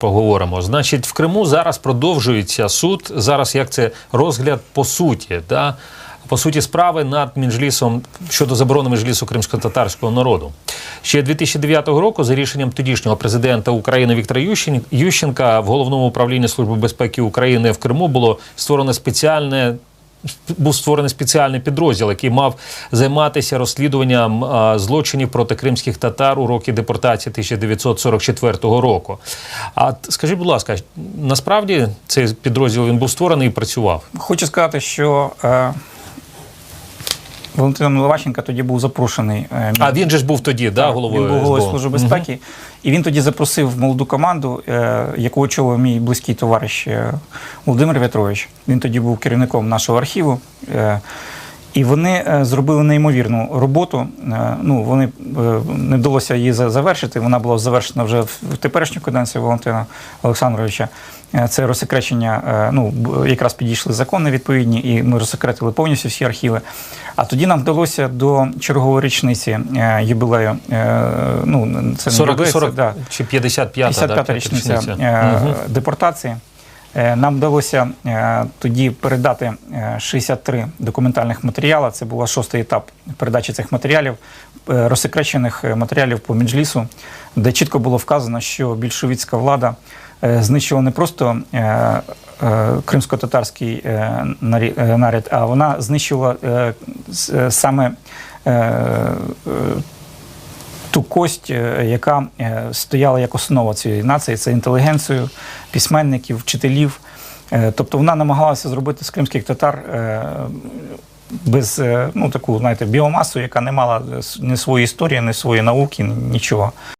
Поговоримо. Значить, в Криму зараз продовжується суд. Зараз як це розгляд по суті, да? по суті справи над Мінжлісом щодо заборони Мінжлісу кримсько-татарського народу. Ще 2009 року, за рішенням тодішнього президента України Віктора Ющенка, в головному управлінні Служби безпеки України в Криму було створено спеціальне. Був створений спеціальний підрозділ, який мав займатися розслідуванням злочинів проти кримських татар у роки депортації 1944 року. А скажіть, будь ласка, насправді цей підрозділ він був створений і працював? Хочу сказати, що е, Валентин Леваченко тоді був запрошений. е, А він же ж був тоді, да, головою він був головою? Служби безпеки, і він тоді запросив молоду команду, е, яку очолив мій близький товариш е, Володимир В'ятрович. Він тоді був керівником нашого архіву. Е, і вони е, зробили неймовірну роботу. Е, Ну, вони е, не вдалося її завершити. Вона була завершена вже в теперішню каденцію Валентина Олександровича. Це розсекречення. Ну якраз підійшли закони відповідні, і ми розсекретили повністю всі архіви. А тоді нам вдалося до чергової річниці юбілею. Ну це не 40, юбилей, це, 40 да, чи 55 55-та да, річниця річниця. Мгм. депортації. Е, Нам вдалося е, тоді передати е, 63 документальних матеріали. Це був шостий етап передачі цих матеріалів, е, розсекречених е, матеріалів по Меджлісу, де чітко було вказано, що більшовицька влада е, знищила не просто е, е, кримсько-татарський е, е, наряд, а вона знищила е, е, саме е, е, ту кость, е, яка е, стояла як основа цієї нації, це інтелігенцію, письменників, вчителів. Е, Тобто вона намагалася зробити з кримських татар без ну, таку знаєте, біомасу, яка не мала ні своєї історії, ні своєї науки, нічого.